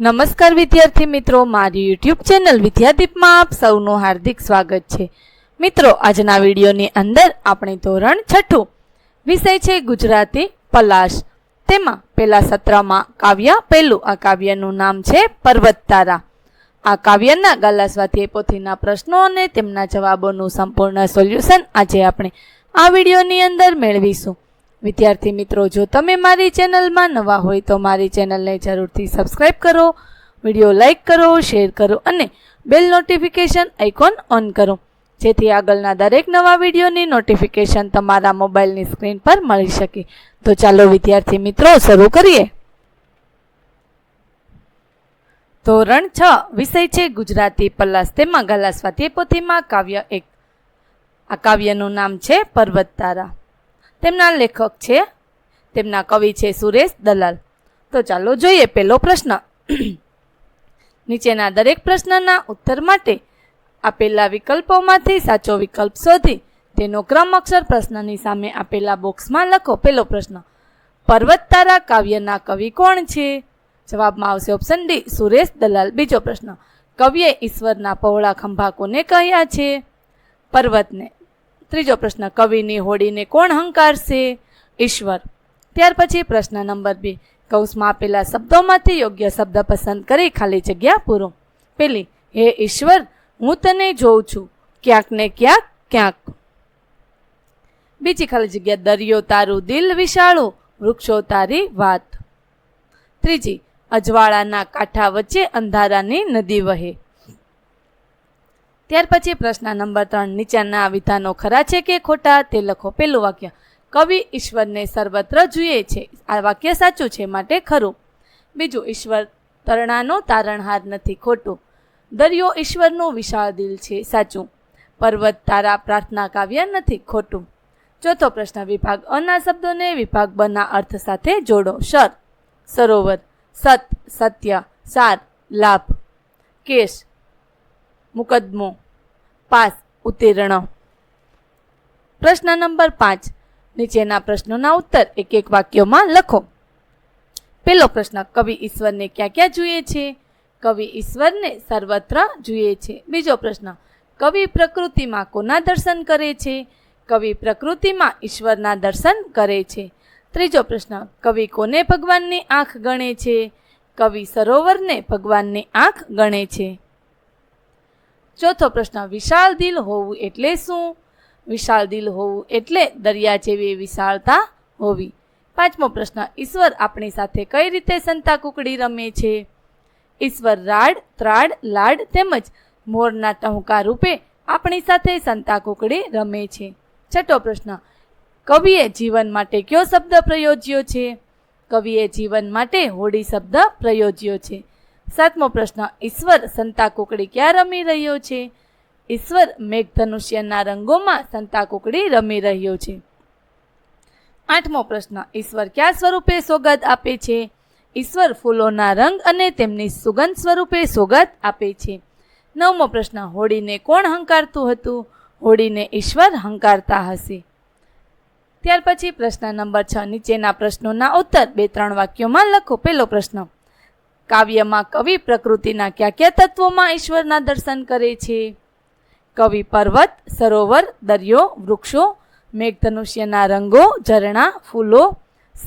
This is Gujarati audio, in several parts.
નમસ્કાર વિદ્યાર્થી મિત્રો, મારી યુટ્યુબ ચેનલ વિદ્યાદીપમાં આપ સૌનું હાર્દિક સ્વાગત છે. મિત્રો, આજના વિડીયોની અંદર આપણે ધોરણ છઠ્ઠું વિષય છે ગુજરાતી પલાશ. તેમાં પહેલા સત્રમાં કાવ્ય, પહેલું આ કાવ્યનું નામ છે પર્વત તારા આ કાવ્યના ગાલા સ્વાધ્યાય પોથીના પ્રશ્નો અને તેમના જવાબોનું સંપૂર્ણ સોલ્યુશન આજે આપણે આ વિડીયોની અંદર મેળવીશું. વિદ્યાર્થી મિત્રો, જો તમે મારી ચેનલમાં નવા હોય તો મારી ચેનલને જરૂરથી સબસ્ક્રાઇબ કરો, વીડિયો લાઇક કરો શેર કરો અને બેલ નોટિફિકેશન આઇકોન ઓન કરો. જેથી આગળના દરેક નવા વિડીયોની નોટિફિકેશન તમારા મોબાઈલની સ્ક્રીન પર મળી શકે. તો ચાલો વિદ્યાર્થી મિત્રો, શરૂ કરીએ. ધોરણ છ, વિષય છે ગુજરાતી પલ્લાસ તેમાં ગાલા પોથીમાં કાવ્ય એક, આ કાવ્યનું નામ છે પર્વત તારા તેમના લેખક છે, તેમના કવિ છે સુરેશ દલાલ. તો ચાલો જોઈએ પહેલો પ્રશ્ન. નીચેના દરેક પ્રશ્નના ઉત્તર માટે આપેલા વિકલ્પોમાંથી સાચો વિકલ્પ શોધી તેનો ક્રમ અક્ષર પ્રશ્નની સામે આપેલા બોક્સમાં લખો પહેલો પ્રશ્ન. પર્વત તારા કાવ્યના કવિ કોણ છે? જવાબમાં આવશે ઓપ્શન ડી, સુરેશ દલાલ. બીજો પ્રશ્ન, કવિએ ઈશ્વરના પહોળા ખંભા કોને કહ્યા છે? પર્વતને ત્રીજો પ્રશ્ન, કવિની હોડીને કોણ હંકારશે? ઈશ્વર. ત્યાર પછી પ્રશ્ન નંબર બે કૌંસમાં આપેલા શબ્દોમાંથી યોગ્ય શબ્દ પસંદ કરી ખાલી જગ્યા પૂરો. પેલી, હે ઈશ્વર, હું તને જોઉં છું. ક્યાંક ને ક્યાંક ક્યાંક. બીજી ખાલી જગ્યા, દરિયો તારું દિલ વિશાળું, વૃક્ષો તારી વાત. ત્રીજી, અજવાળાના કાંઠા વચ્ચે અંધારાની નદી વહે. ત્યાર પછી પ્રશ્ન નંબર ત્રણ નીચેના વિધાનો ખરા છે કે ખોટા? તે લખો. પેલું વાક્ય, કવિ ઈશ્વરને સર્વત્ર જુએ છે. આ વાક્ય સાચું છે માટે ખરું. બીજું, ઈશ્વર તરણાનો તારણહાર નથી, ખોટું. દરિયો ઈશ્વરનું વિશાળ દિલ છે, સાચું. પર્વત તારા પ્રાર્થના કાવ્ય નથી, ખોટું. ચોથો પ્રશ્ન, વિભાગ અના શબ્દોને વિભાગ બના અર્થ સાથે જોડો. સર સરોવર, સત, સત્ય, સાર, લાભ. કેશ, મુકદ્દમો. પાસ ઉત્તીર્ણ. પ્રશ્ન નંબર પાંચ. નીચેના પ્રશ્નોના ઉત્તર એક એક વાક્યોમાં લખો. પેલો પ્રશ્ન, કવિ ઈશ્વરને ક્યાં ક્યાં જુએ છે? કવિ ઈશ્વરને સર્વત્ર જુએ છે. બીજો પ્રશ્ન, કવિ પ્રકૃતિમાં કોના દર્શન કરે છે? કવિ પ્રકૃતિમાં ઈશ્વરના દર્શન કરે છે. ત્રીજો પ્રશ્ન, કવિ કોને ભગવાનની આંખ ગણે છે? કવિ સરોવરને ભગવાનની આંખ ગણે છે. ચોથો પ્રશ્ન, વિશાળ દિલ હોવું એટલે શું? વિશાળ દિલ હોવું એટલે દરિયા જેવી વિશાળતા હોવી. પાંચમો પ્રશ્ન, ઈશ્વર આપણી સાથે કઈ રીતે સંતા કુકડી રમે છે? ઈશ્વર રાડ, ત્રાડ, લાડ તેમજ મોરના ટહુકા રૂપે આપણી સાથે સંતા કુકડી રમે છે. છઠ્ઠો પ્રશ્ન, કવિએ જીવન માટે કયો શબ્દ પ્રયોજ્યો છે? કવિએ જીવન માટે હોડી શબ્દ પ્રયોજ્યો છે. સાતમો પ્રશ્ન, ઈશ્વર સંતા કુકડી ક્યાં રમી રહ્યો છે? ઈશ્વર મેઘધનુષ્યના રંગોમાં સંતા કુકડી રમી રહ્યો છે. આઠમો પ્રશ્ન, ઈશ્વર કયા સ્વરૂપે સોગદ આપે છે? ઈશ્વર ફૂલોના રંગ અને તેમની સુગંધ સ્વરૂપે સોગદ આપે છે. નવમો પ્રશ્ન હોડીને કોણ હંકારતું હતું? હોડીને ઈશ્વર હંકારતા હશે. ત્યાર પછી પ્રશ્ન નંબર છ, નીચેના પ્રશ્નોના ઉત્તર બે ત્રણ વાક્યોમાં લખો. પહેલો પ્રશ્ન કાવ્યમાં કવિ પ્રકૃતિના કયા કયા તત્વોમાં ઈશ્વરના દર્શન કરે છે? કવિ પર્વત, સરોવર, દરિયો, વૃક્ષો, મેઘધનુષ્યના રંગો, ઝરણા, ફૂલો,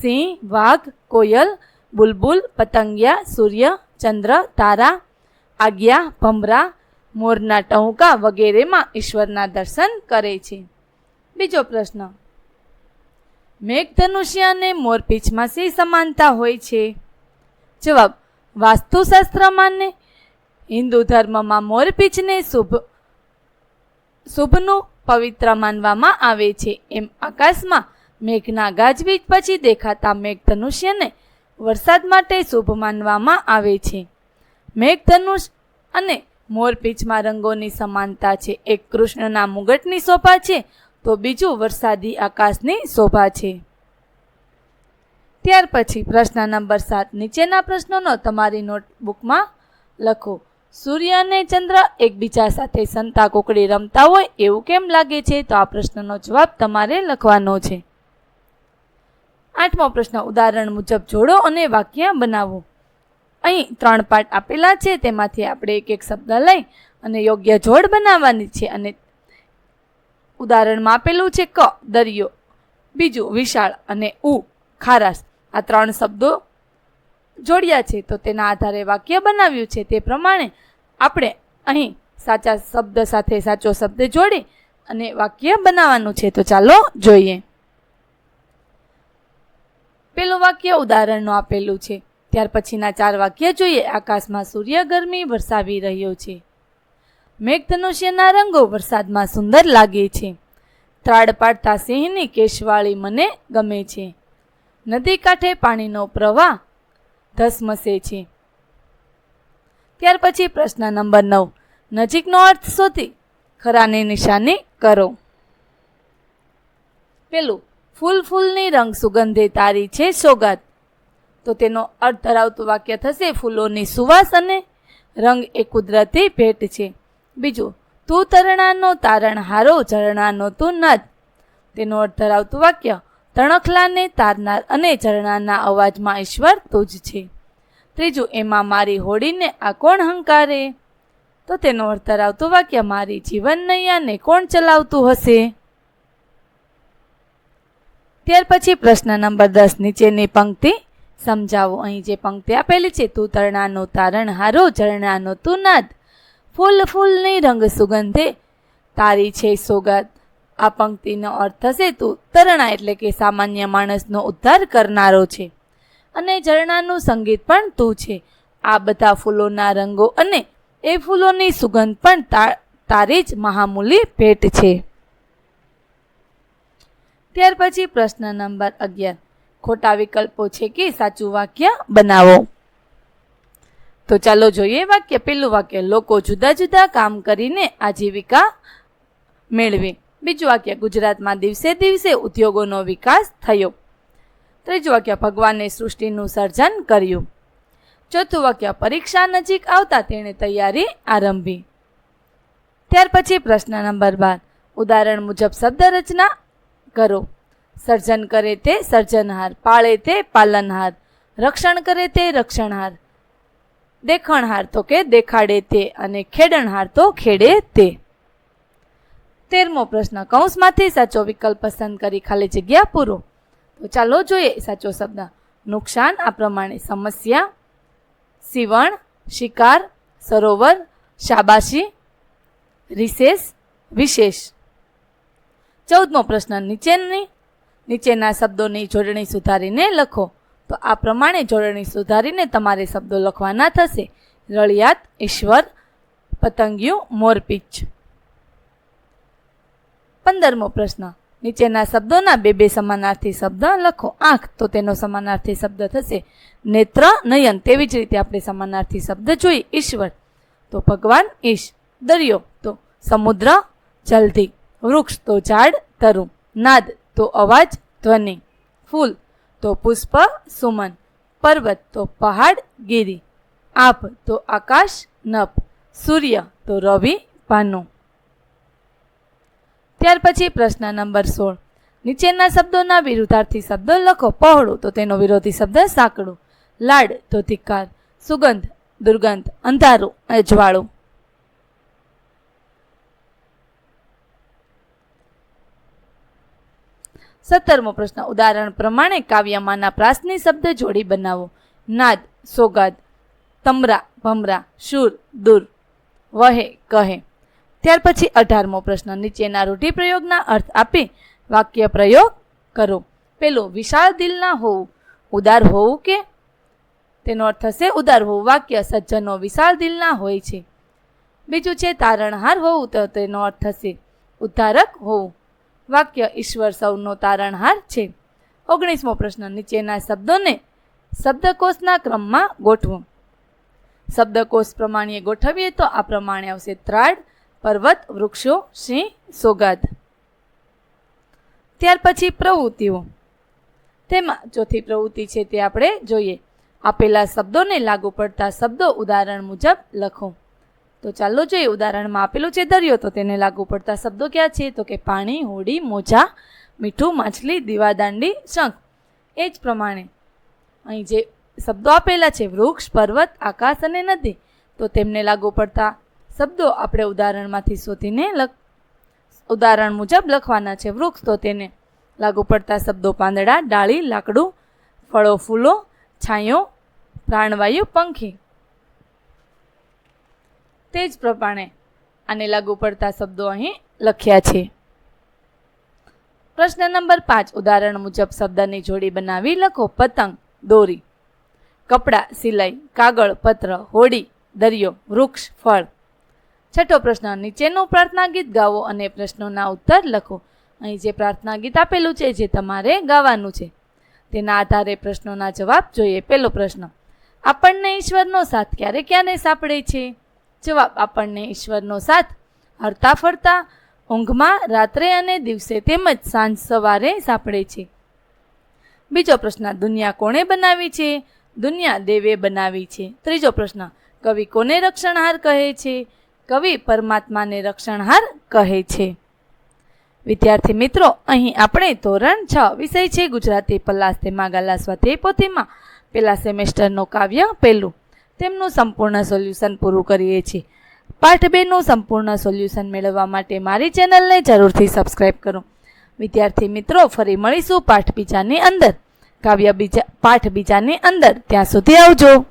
સિંહ, વાઘ, કોયલ, બુલબુલ, પતંગિયા, સૂર્ય, ચંદ્ર, તારા, આજ્ઞા, ભમરા, મોરના ટહુકા વગેરેમાં ઈશ્વરના દર્શન કરે છે. બીજો પ્રશ્ન. મેઘધનુષ્ય અને મોરપીંછમાં શી સમાનતા હોય છે? જવાબ. વાસ્તુશાસ્ત્રમાં માને હિન્દુ ધર્મમાં મોરપીંછને શુભ, શુભનું પવિત્ર માનવામાં આવે છે. એમ આકાશમાં મેઘના ગાજવીજ પછી દેખાતા મેઘધનુષ્યને વરસાદ માટે શુભ માનવામાં આવે છે. મેઘધનુષ અને મોરપીંછમાં રંગોની સમાનતા છે. એક કૃષ્ણના મુગટની શોભા છે તો બીજું વરસાદી આકાશની શોભા છે. ત્યાર પછી પ્રશ્ન નંબર સાત નીચેના પ્રશ્નોનો તમારી નોટબુકમાં લખો. સૂર્ય અને ચંદ્ર એકબીજા સાથે સંતા કોકડી રમતા હોય એવું કેમ લાગે છે? તો આ પ્રશ્નનો જવાબ તમારે લખવાનો છે. આઠમો પ્રશ્ન, ઉદાહરણ મુજબ જોડો અને વાક્ય બનાવો. અહીં ત્રણ પાઠ આપેલા છે, તેમાંથી આપણે એક એક શબ્દ લઈ અને યોગ્ય જોડ બનાવવાની છે અને ઉદાહરણમાં આપેલું છે ક, દરિયો, બીજું વિશાળ અને ઉ, ખારાશ. આ ત્રણ શબ્દો જોડ્યા છે. તો તેના આધારે વાક્ય બનાવ્યું છે. તે પ્રમાણે આપણે અહીં સાચા શબ્દ સાથે સાચો શબ્દ જોડી અને વાક્ય બનાવવાનું છે. તો ચાલો જોઈએ. પેલું વાક્ય ઉદાહરણનું આપેલું છે. ત્યાર પછીના ચાર વાક્ય જોઈએ. આકાશમાં સૂર્ય ગરમી વરસાવી રહ્યો છે. મેઘધનુષ્યના રંગો વરસાદમાં સુંદર લાગે છે. ત્રાડ પાડતા સિંહની કેશવાળી મને ગમે છે. નદી કાંઠે પાણીનો પ્રવાહ ધસમસે છે. ત્યાર પછી પ્રશ્ન નંબર નવ. નજીકનો અર્થ શોધી ખરાની નિશાની કરો. પેલું, ફૂલ ફૂલની રંગ સુગંધે તારી છે સોગાત. તો તેનો અર્થ ધરાવતું વાક્ય થશે ફૂલોની સુવાસ અને રંગ એ કુદરતી ભેટ છે. બીજું, તું તરણાનો તારણ હારો ઝરણાનો તું નદ. તેનો અર્થ ધરાવતું વાક્ય તણખલાને તારનાર અને ઝરણાના અવાજમાં ઈશ્વર તું જ છે. ત્રીજું, એમાં મારી હોડીને આ કોણ હંકારે? તો તેનો અર્થ ધરાવતું વાક્ય, મારી જીવન નૈયાને કોણ ચલાવતું હશે? ત્યાર પછી પ્રશ્ન નંબર દસ, નીચેની પંક્તિ સમજાવો. અહીં જે પંક્તિ આપેલી છે, તું તરણાનો તારણ હારો, ઝરણાનો તું નાદ. ફૂલ ફૂલની રંગ સુગંધે તારી છે સોગાત. આ પંક્તિનો અર્થ થશે તું તરણા એટલે કે સામાન્ય માણસનો ઉદ્ધાર કરનારો છે. અને ઝરણાનું સંગીત પણ તું છે. આ બધા ફૂલોના રંગો અને એ ફૂલોની સુગંધ પણ તારી જ મહામૂલી ભેટ છે. ત્યાર પછી પ્રશ્ન નંબર અગિયાર. ખોટા વિકલ્પો છે કે સાચું વાક્ય બનાવો? તો ચાલો જોઈએ વાક્ય પેલું વાક્ય. લોકો જુદા જુદા કામ કરીને આજીવિકા મેળવે. બીજું વાક્ય, ગુજરાતમાં દિવસે દિવસે ઉદ્યોગોનો વિકાસ થયો. ત્રીજું વાક્ય, ભગવાને સૃષ્ટિનું સર્જન કર્યું. ચોથું વાક્ય, પરીક્ષા નજીક આવતા તેણે તૈયારી આરંભી. ત્યાર પછી પ્રશ્ન નંબર બાર, ઉદાહરણ મુજબ શબ્દ રચના કરો. સર્જન કરે તે સર્જનહાર, પાળે તે પાલનહાર, રક્ષણ કરે તે રક્ષણહાર, દેખણહાર તો કે દેખાડે તે અને ખેડણહાર તો ખેડે તે. તેરમો પ્રશ્ન. કૌંસમાંથી સાચો વિકલ્પ પસંદ કરી ખાલી જગ્યા પૂરો. તો ચાલો જોઈએ સાચો શબ્દ. નુકસાન, આ પ્રમાણે સમસ્યા, સીવણ, શિકાર, સરોવર, શાબાશી, રિસેસ, વિશેષ. ચૌદમો પ્રશ્ન. નીચેની, નીચેના શબ્દોની જોડણી સુધારીને લખો. તો આ પ્રમાણે જોડણી સુધારીને તમારે શબ્દો લખવાના થશે. રળિયાત, ઈશ્વર, પતંગિયું, મોરપીંચ. પંદરમો પ્રશ્ન. નીચેના શબ્દોના બે બે સમાનાર્થી શબ્દ લખો. આંખ, તો તેનો સમાનાર્થી શબ્દ થશે. નેત્ર, નયન, તેવી જ રીતે આપણે સમાનાર્થી શબ્દ જોઈએ ઈશ્વર, તો ભગવાન ઈશ. દરિયો, તો સમુદ્ર, જલધી. વૃક્ષ, તો ઝાડ તરુ નાદ, તો અવાજ, ધ્વનિ. ફૂલ, તો પુષ્પ, સુમન. પર્વત, તો પહાડ, ગીરી. આપ તો આકાશ, નભ. સૂર્ય, તો રવિ, ભાનુ. ત્યાર પછી પ્રશ્ન નંબર સોળ. નીચેના શબ્દોના વિરુદ્ધાર્થી શબ્દો લખો. પહોળું તો તેનો વિરોધી શબ્દ સાંકડું. લાડ તો ધિક્કાર. સુગંધ, દુર્ગંધ, અંધારું, અજવાળું. સત્તરમો પ્રશ્ન. ઉદાહરણ પ્રમાણે કાવ્યમાંના પ્રાસની શબ્દ જોડી બનાવો. નાદ, સોગાદ, તમરા, ભમરા, શુર, દૂર. વહે, કહે. ત્યાર પછી અઢારમો પ્રશ્ન. નીચેના રૂઢિપ્રયોગના અર્થ આપી વાક્ય પ્રયોગ કરો. પેલો, વિશાળ દિલના હોવું ઉદાર હોવું કે? તેનો અર્થ થશે ઉદાર હોવું વાક્ય, સજ્જનો વિશાળ દિલના હોય છે. બીજું છે, તારણહાર હોવું તો તેનો અર્થ થશે ઉદ્ધારક હોવું વાક્ય, ઈશ્વર સૌનો તારણહાર છે. ઓગણીસમો પ્રશ્ન. નીચેના શબ્દોને શબ્દકોશના ક્રમમાં ગોઠવો. શબ્દકોશ પ્રમાણે ગોઠવીએ તો આ પ્રમાણે આવશે ત્રાડ પર્વત, વૃક્ષો, સિંહ, સોગાદ. ત્યાર પછી પ્રવૃત્તિઓ. તેમાં ચોથી પ્રવૃત્તિ છે તે આપણે જોઈએ. આપેલા શબ્દોને લાગુ પડતા શબ્દો ઉદાહરણ મુજબ લખો. તો ચાલો જોઈએ ઉદાહરણમાં આપેલું છે દરિયો, તો તેને લાગુ પડતા શબ્દો ક્યાં છે? તો કે પાણી, હોડી, મોજા, મીઠું, માછલી, દીવાદાંડી, શંખ. એ જ પ્રમાણે. અહીં જે શબ્દો આપેલા છે, વૃક્ષ, પર્વત, આકાશ અને નદી, તો તેમને લાગુ પડતા શબ્દો આપણે ઉદાહરણમાંથી શોધીને લખ ઉદાહરણ મુજબ લખવાના છે, વૃક્ષ તો તેને લાગુ પડતા શબ્દો પાંદડા, ડાળી, લાકડું, ફળો, ફૂલો, છાંયો, પ્રાણવાયુ, પંખી. તે જ પ્રમાણે આને લાગુ પડતા શબ્દો અહીં લખ્યા છે. પ્રશ્ન નંબર પાંચ, ઉદાહરણ મુજબ શબ્દની જોડી બનાવી લખો, પતંગ, દોરી. કપડાં, સિલાઈ, કાગળ, પત્ર, હોડી, દરિયો, વૃક્ષ, ફળ. છઠ્ઠો પ્રશ્ન, નીચેનું પ્રાર્થના ગીત ગાવો અને પ્રશ્નોના ઉત્તર લખો. અહીં જે પ્રાર્થના ગીત આપેલું છે, જે તમારે ગાવાનું છે, તેના આધારે પ્રશ્નોના જવાબ જોઈએ. પહેલો પ્રશ્ન, આપણને ઈશ્વરનો સાથ ક્યારે ક્યારે સાંપડે છે? જવાબ, આપણને ઈશ્વરનો સાથ હરતા ફરતા, ઊંઘમાં, રાત્રે અને દિવસે તેમજ સાંજ સવારે સાંપડે છે. બીજો પ્રશ્ન, દુનિયા કોણે બનાવી છે? દુનિયા દેવે બનાવી છે. ત્રીજો પ્રશ્ન, કવિ કોને રક્ષણહાર કહે છે? કવિ પરમાત્માને રક્ષણહાર કહે છે. વિદ્યાર્થી મિત્રો, અહીં આપણે ધોરણ છ વિષય છે. ગુજરાતી પલ્લાસ તેમાં ગાલા સ્વાધ્યાય પોથીમાં પહેલા સેમેસ્ટરનું કાવ્ય પહેલું. તેમનું સંપૂર્ણ સોલ્યુશન પૂરું કરીએ છીએ. પાઠ બેનું સંપૂર્ણ સોલ્યુશન મેળવવા માટે મારી ચેનલને જરૂરથી સબસ્ક્રાઈબ કરો. વિદ્યાર્થી મિત્રો, ફરી મળીશું પાઠ બીજાની અંદર. કાવ્ય બીજા, પાઠ બીજાની અંદર. ત્યાં સુધી આવજો.